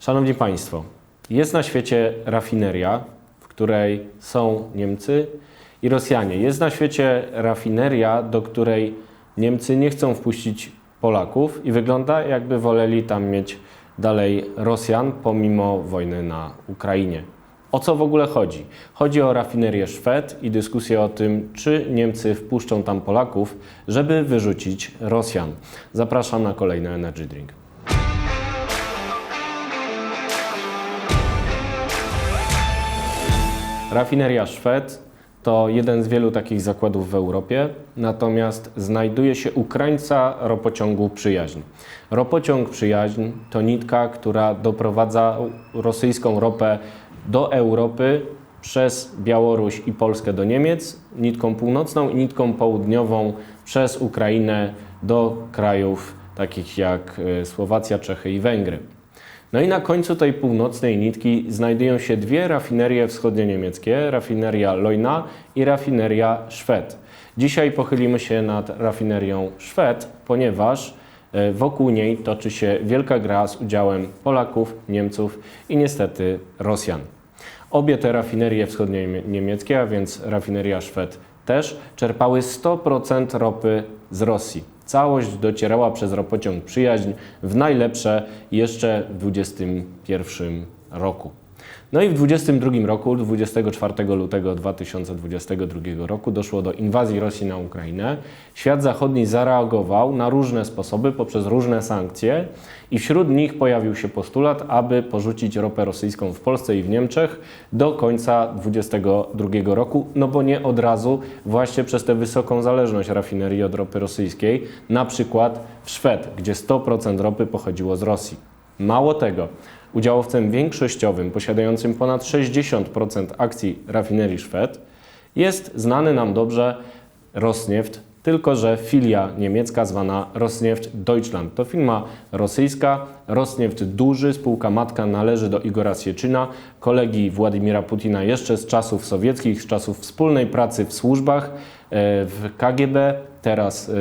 Szanowni Państwo, jest na świecie rafineria, w której są Niemcy i Rosjanie. Jest na świecie rafineria, do której Niemcy nie chcą wpuścić Polaków i wygląda jakby woleli tam mieć dalej Rosjan pomimo wojny na Ukrainie. O co w ogóle chodzi? Chodzi o rafinerię Szwed i dyskusję o tym, czy Niemcy wpuszczą tam Polaków, żeby wyrzucić Rosjan. Zapraszam na kolejny Energy Drink. Rafineria Szwed to jeden z wielu takich zakładów w Europie, natomiast znajduje się u krańca ropociągu Przyjaźń. Ropociąg Przyjaźń to nitka, która doprowadza rosyjską ropę do Europy przez Białoruś i Polskę do Niemiec, nitką północną i nitką południową przez Ukrainę do krajów takich jak e, Słowacja, Czechy i Węgry. No i na końcu tej północnej nitki znajdują się dwie rafinerie wschodnio-niemieckie, rafineria Leuna i rafineria Szwed. Dzisiaj pochylimy się nad rafinerią Szwed, ponieważ e, wokół niej toczy się wielka gra z udziałem Polaków, Niemców i niestety Rosjan. Obie te rafinerie wschodnio-niemieckie, a więc rafineria Szwed też, czerpały 100% ropy z Rosji. Całość docierała przez ropociąg Przyjaźń w najlepsze jeszcze w 2021 roku. No i w 2022 roku, 24 lutego 2022 roku, doszło do inwazji Rosji na Ukrainę. Świat zachodni zareagował na różne sposoby poprzez różne sankcje, i wśród nich pojawił się postulat, aby porzucić ropę rosyjską w Polsce i w Niemczech do końca 2022 roku, no bo nie od razu, właśnie przez tę wysoką zależność rafinerii od ropy rosyjskiej, na przykład w Szwed, gdzie 100% ropy pochodziło z Rosji. Mało tego, udziałowcem większościowym, posiadającym ponad 60% akcji rafinerii Szwed, jest znany nam dobrze Rosneft, tylko że filia niemiecka zwana Rosneft Deutschland. To firma rosyjska, Rosneft duży, spółka matka należy do Igora Sieczyna, kolegi Władimira Putina jeszcze z czasów sowieckich, z czasów wspólnej pracy w służbach e, w KGB, teraz e,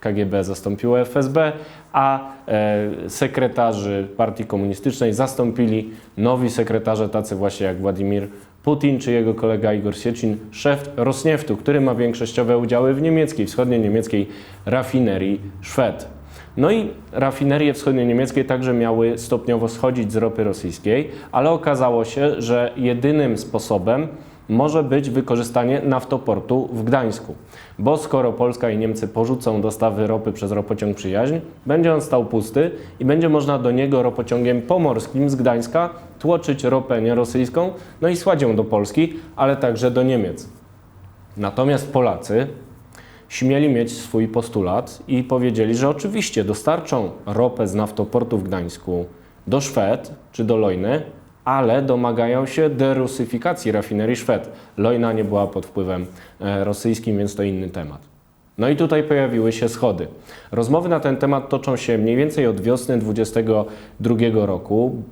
KGB zastąpiło FSB, a e, sekretarzy Partii Komunistycznej zastąpili nowi sekretarze, tacy właśnie jak Władimir Putin czy jego kolega Igor Sieczin, szef Rosnieftu, który ma większościowe udziały w niemieckiej, wschodnio-niemieckiej rafinerii Szwed. No i rafinerie wschodnio-niemieckie także miały stopniowo schodzić z ropy rosyjskiej, ale okazało się, że jedynym sposobem może być wykorzystanie naftoportu w Gdańsku. Bo skoro Polska i Niemcy porzucą dostawy ropy przez ropociąg Przyjaźń, będzie on stał pusty i będzie można do niego ropociągiem pomorskim z Gdańska tłoczyć ropę nierosyjską, no i słać ją do Polski, ale także do Niemiec. Natomiast Polacy śmieli mieć swój postulat i powiedzieli, że oczywiście dostarczą ropę z naftoportu w Gdańsku do Szwed czy do Lojny, ale domagają się derusyfikacji rafinerii Szwed. Lojna nie była pod wpływem e, rosyjskim, więc to inny temat. No i tutaj pojawiły się schody. Rozmowy na ten temat toczą się mniej więcej od wiosny 2022 roku.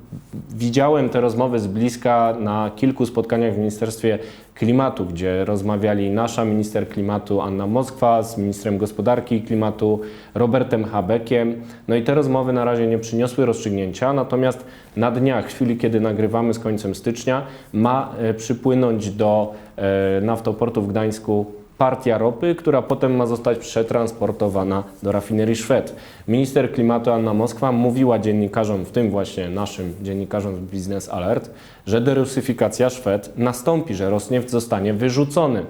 Widziałem te rozmowy z bliska na kilku spotkaniach w Ministerstwie Klimatu, gdzie rozmawiali nasza minister klimatu Anna Moskwa z ministrem gospodarki i klimatu Robertem Habeckiem. No i te rozmowy na razie nie przyniosły rozstrzygnięcia, natomiast na dniach, w chwili kiedy nagrywamy z końcem stycznia, ma e, przypłynąć do e, naftoportu w Gdańsku partia ropy, która potem ma zostać przetransportowana do rafinerii Szwed. Minister klimatu Anna Moskwa mówiła dziennikarzom, w tym właśnie naszym dziennikarzom z Business Alert, że derusyfikacja Szwed nastąpi, że Rosneft zostanie wyrzucony.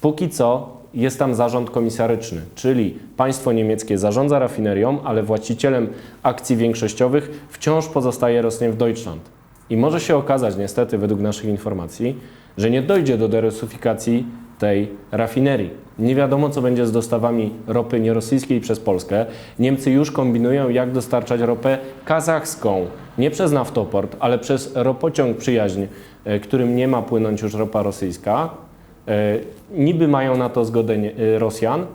Póki co jest tam zarząd komisaryczny, czyli państwo niemieckie zarządza rafinerią, ale właścicielem akcji większościowych wciąż pozostaje Rosneft Deutschland. I może się okazać, niestety, według naszych informacji, że nie dojdzie do derusyfikacji tej rafinerii. Nie wiadomo, co będzie z dostawami ropy nierosyjskiej przez Polskę. Niemcy już kombinują, jak dostarczać ropę kazachską. Nie przez naftoport, ale przez ropociąg przyjaźń, e, którym nie ma płynąć już ropa rosyjska. E, niby mają na to zgodę e, Rosjan.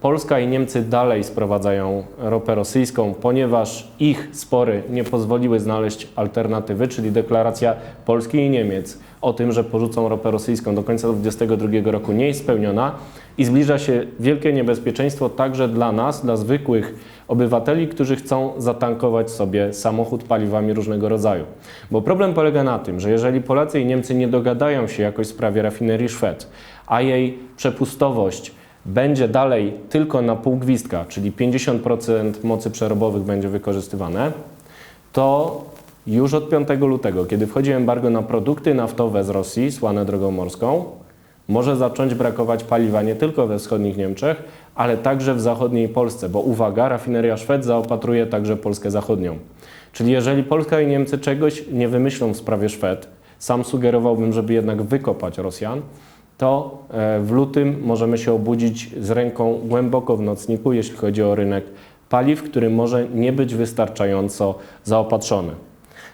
Polska i Niemcy dalej sprowadzają ropę rosyjską, ponieważ ich spory nie pozwoliły znaleźć alternatywy, czyli deklaracja Polski i Niemiec o tym, że porzucą ropę rosyjską do końca 2022 roku nie jest spełniona i zbliża się wielkie niebezpieczeństwo także dla nas, dla zwykłych obywateli, którzy chcą zatankować sobie samochód paliwami różnego rodzaju. Bo problem polega na tym, że jeżeli Polacy i Niemcy nie dogadają się jakoś w sprawie rafinerii Szwed, a jej przepustowość będzie dalej tylko na pół gwizdka, czyli 50% mocy przerobowych będzie wykorzystywane, to już od 5 lutego, kiedy wchodzi embargo na produkty naftowe z Rosji, słane drogą morską, może zacząć brakować paliwa nie tylko we wschodnich Niemczech, ale także w zachodniej Polsce, bo uwaga, rafineria Szwed zaopatruje także Polskę zachodnią. Czyli jeżeli Polska i Niemcy czegoś nie wymyślą w sprawie Szwed, sam sugerowałbym, żeby jednak wykopać Rosjan, to e, w lutym możemy się obudzić z ręką głęboko w nocniku, jeśli chodzi o rynek paliw, który może nie być wystarczająco zaopatrzony.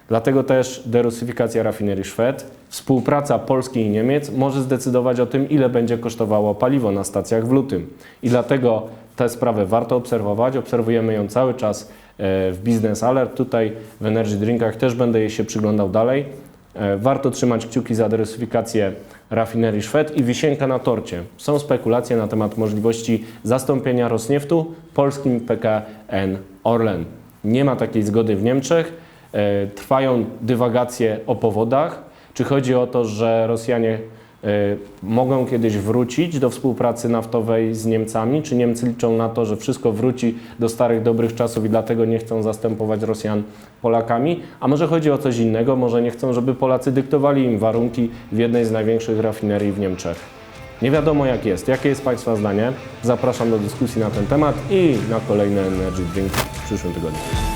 Dlatego też derusyfikacja rafinerii Szwed, współpraca Polski i Niemiec może zdecydować o tym, ile będzie kosztowało paliwo na stacjach w lutym. I dlatego tę sprawę warto obserwować. Obserwujemy ją cały czas e, w Business Alert. Tutaj w Energy Drinkach też będę jej się przyglądał dalej. E, Warto trzymać kciuki za derusyfikację rafinerii Szwed i wisienka na torcie. Są spekulacje na temat możliwości zastąpienia Rosnieftu polskim PKN Orlen. Nie ma takiej zgody w Niemczech. E, Trwają dywagacje o powodach. Czy chodzi o to, że Rosjanie mogą kiedyś wrócić do współpracy naftowej z Niemcami? Czy Niemcy liczą na to, że wszystko wróci do starych, dobrych czasów i dlatego nie chcą zastępować Rosjan Polakami? A może chodzi o coś innego? Może nie chcą, żeby Polacy dyktowali im warunki w jednej z największych rafinerii w Niemczech? Nie wiadomo jak jest. Jakie jest Państwa zdanie? Zapraszam do dyskusji na ten temat i na kolejny Energy Drink w przyszłym tygodniu.